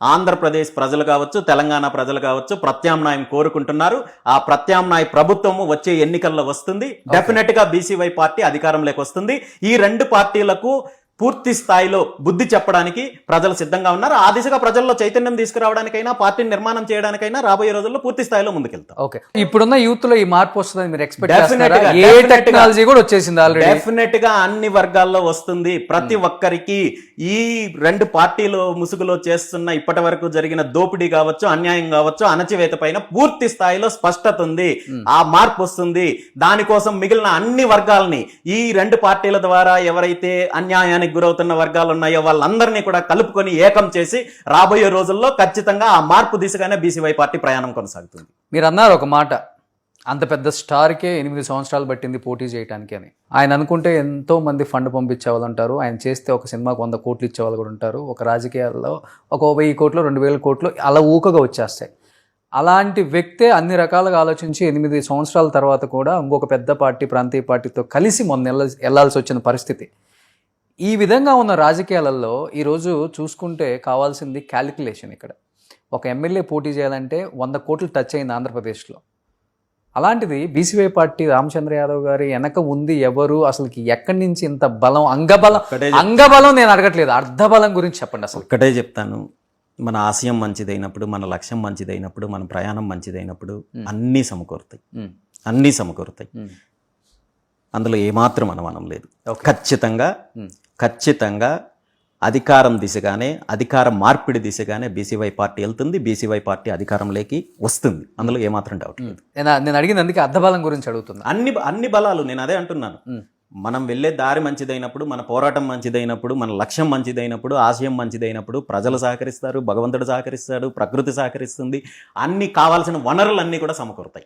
ఆంధ్రప్రదేశ్ ప్రజలు కావచ్చు తెలంగాణ ప్రజలు కావచ్చు ప్రత్యామ్నాయం కోరుకుంటున్నారు. ఆ ప్రత్యామ్నాయ ప్రభుత్వము వచ్చే ఎన్నికల్లో వస్తుంది. డెఫినెట్గా బీసీవై పార్టీ అధికారంలోకి వస్తుంది. ఈ రెండు పార్టీలకు పూర్తి స్థాయిలో బుద్ధి చెప్పడానికి ప్రజలు సిద్ధంగా ఉన్నారు. ఆ దిశగా ప్రజల్లో చైతన్యం తీసుకురావడానికైనా పార్టీని నిర్మాణం చేయడానికైనా రాబోయే రోజుల్లో పూర్తి స్థాయిలో ముందుకెళ్తాం. ఓకే. ఇప్పుడున్న యూత్లో ఈ మార్పు వస్తుందని మీరు ఎక్స్పెక్ట్ ఏ. టెక్నాలజీ కూడా వచ్చేసింది ఆల్రెడీ డెఫినెట్గా అన్ని వర్గాల్లో వస్తుంది. ప్రతి ఒక్కరికి ఈ రెండు పార్టీలు ముసుగులో చేస్తున్న ఇప్పటి వరకు జరిగిన దోపిడీ కావచ్చు అన్యాయం కావచ్చు అణచివేత పైన పూర్తి స్థాయిలో స్పష్టత ఉంది. ఆ మార్పు వస్తుంది. దానికోసం మిగిలిన అన్ని వర్గాలని ఈ రెండు పార్టీల ద్వారా ఎవరైతే నష్టానికి గురవుతున్న వర్గాలు ఉన్నాయో వాళ్ళందరినీ కూడా కలుపుకొని ఏకం చేసి రాబోయే రోజుల్లో ఖచ్చితంగా ఆ మార్పు దిశగానే బీసీవై పార్టీ ప్రయాణం కొనసాగుతుంది. మీరు అన్నారు ఒక మాట అంత పెద్ద స్టార్కే ఎనిమిది సంవత్సరాలు పట్టింది పోటీ చేయడానికి అని. ఆయన అనుకుంటే ఎంతో మంది ఫండ్ పంపించే వాళ్ళు ఉంటారు ఆయన చేస్తే ఒక సినిమాకు వంద కోట్లు ఇచ్చేవాళ్ళు కూడా ఉంటారు ఒక రాజకీయాల్లో ఒక వెయ్యి కోట్లు రెండు వేల కోట్లు అలా ఊకగా వచ్చేస్తాయి. అలాంటి వ్యక్తే అన్ని రకాలుగా ఆలోచించి ఎనిమిది సంవత్సరాల తర్వాత కూడా ఇంకొక పెద్ద పార్టీ ప్రాంతీయ పార్టీతో కలిసి మొన్న వెళ్ళాల్సి వచ్చిన పరిస్థితి. ఈ విధంగా ఉన్న రాజకీయాలలో ఈరోజు చూసుకుంటే కావాల్సింది క్యాలిక్యులేషన్ ఇక్కడ. ఒక ఎమ్మెల్యే పోటీ చేయాలంటే వంద కోట్లు టచ్ అయింది ఆంధ్రప్రదేశ్లో. అలాంటిది బీసీవై పార్టీ రామచంద్ర యాదవ్ గారి వెనక ఉంది ఎవరు? అసలుకి ఎక్కడి నుంచి ఇంత బలం అంగబలం అంగబలం నేను అడగట్లేదు. అర్ధబలం గురించి చెప్పండి అసలు. ఒక్కటే చెప్తాను. మన ఆశయం మంచిదైనప్పుడు మన లక్ష్యం మంచిదైనప్పుడు మన ప్రయాణం మంచిదైనప్పుడు అన్నీ సమకూరుతాయి. అన్నీ సమకూరుతాయి. అందులో ఏమాత్రం అనుమానం లేదు. ఖచ్చితంగా. ఖచ్చితంగా అధికారం దిశగానే అధికార మార్పిడి దిశగానే బీసీవై పార్టీ వెళ్తుంది బీసీవై పార్టీ అధికారంలోకి వస్తుంది. అందులో ఏమాత్రం డౌట్ లేదు. నేను అడిగింది అందుకే అర్ధబలం గురించి అడుగుతున్నా. అన్ని అన్ని బలాలు నేను అదే అంటున్నాను. మనం వెళ్ళే దారి మంచిదైనప్పుడు మన పోరాటం మంచిదైనప్పుడు మన లక్ష్యం మంచిదైనప్పుడు ఆశయం మంచిదైనప్పుడు ప్రజలు సహకరిస్తారు భగవంతుడు సహకరిస్తాడు ప్రకృతి సహకరిస్తుంది. అన్ని కావాల్సిన వనరులన్నీ కూడా సమకూరుతాయి.